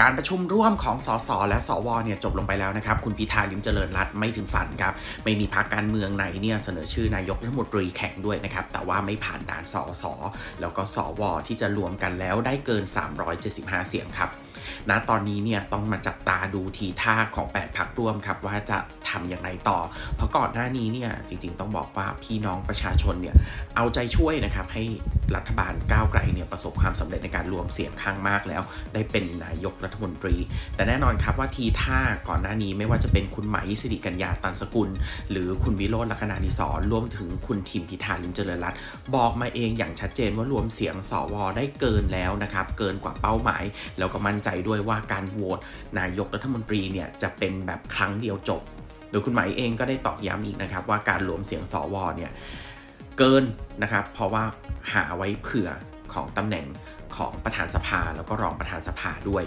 การประชุมร่วมของสสและสวเนี่ยจบลงไปแล้วนะครับ คุณพิธาลิมเจริญรัตน์ไม่ถึงฝันครับ ไม่มีพรรคการเมืองไหนเนี่ยเสนอชื่อนายกรัฐมนตรีแข่งด้วยนะครับ แต่ว่าไม่ผ่านด่านสสแล้วก็สวที่จะรวมกันแล้วได้เกิน 375 เสียงครับณตอนนี้เนี่ยต้องมาจับตาดูทีท่าของ 8พักร่วมครับ ว่าจะทำอย่างไรต่อ เพราะก่อนหน้านี้เนี่ยจริง ๆ ต้องบอกว่าพี่น้องประชาชนเนี่ยเอาใจช่วยนะครับให้รัฐบาลก้าวไกลเนี่ยประสบความสำเร็จในการรวมเสียงข้างมากแล้ว ได้เป็นนายกรัฐมนตรี แต่แน่นอนครับว่าทีท่าก่อนหน้านี้ไม่ว่าจะเป็นคุณไหมสิริกัญญาตันสกุล หรือคุณวิโรจน์ลักษณะนิสรรวมถึงคุณทิมพิธาลิมเจริญรัตน์บอกมาเองอย่างชัดเจนว่ารวมเสียงสวได้เกินแล้วนะครับเกินกว่าเป้าหมาย แล้วก็มั่นใจด้วยว่าการโหวตนายกรัฐมนตรีเนี่ยจะเป็นแบบครั้งเดียวจบ โดยคุณหมายเองก็ได้ตอกย้ำอีกนะครับ ว่าการรวมเสียงสวเนี่ยเกินนะครับ เพราะว่าหาไว้เผื่อของตำแหน่งของประธานสภาแล้วก็รองประธานสภาด้วย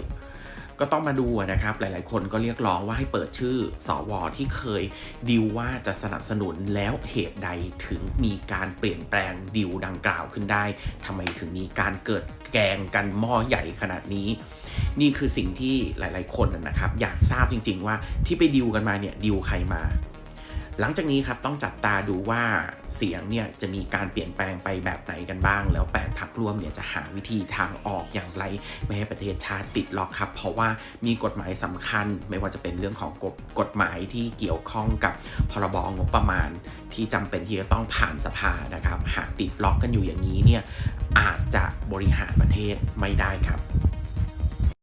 ก็ต้องมาดูนะครับ หลายๆ คนก็เรียกร้องว่าให้เปิดชื่อสวที่เคยดิวว่าจะสนับสนุนแล้วเหตุใดถึงมีการเปลี่ยนแปลงดิวดังกล่าวขึ้นได้ทำไมถึงมีการเกิดแกงกันหม้อใหญ่ขนาดนี้นี่คือสิ่งที่หลาย ๆ คนนะนะครับ อยากทราบจริง ๆ ว่าที่ไปดิวกันมาเนี่ยดิวใครมา หลังจากนี้ครับต้องจับตาดูว่าเสียงเนี่ยจะมีการเปลี่ยนแปลงไปแบบไหนกันบ้าง แล้วแปดพักร่วมเนี่ยจะหาวิธีทางออกอย่างไร ไม่ให้ประเทศชาติติดล็อกครับ เพราะว่ามีกฎหมายสำคัญ ไม่ว่าจะเป็นเรื่องของกฎกฎหมายที่เกี่ยวข้องกับพรบงบประมาณ ที่จำเป็นที่จะต้องผ่านสภานะครับ หากติดล็อกกันอยู่อย่างนี้เนี่ยอาจจะบริหารประเทศไม่ได้ครับ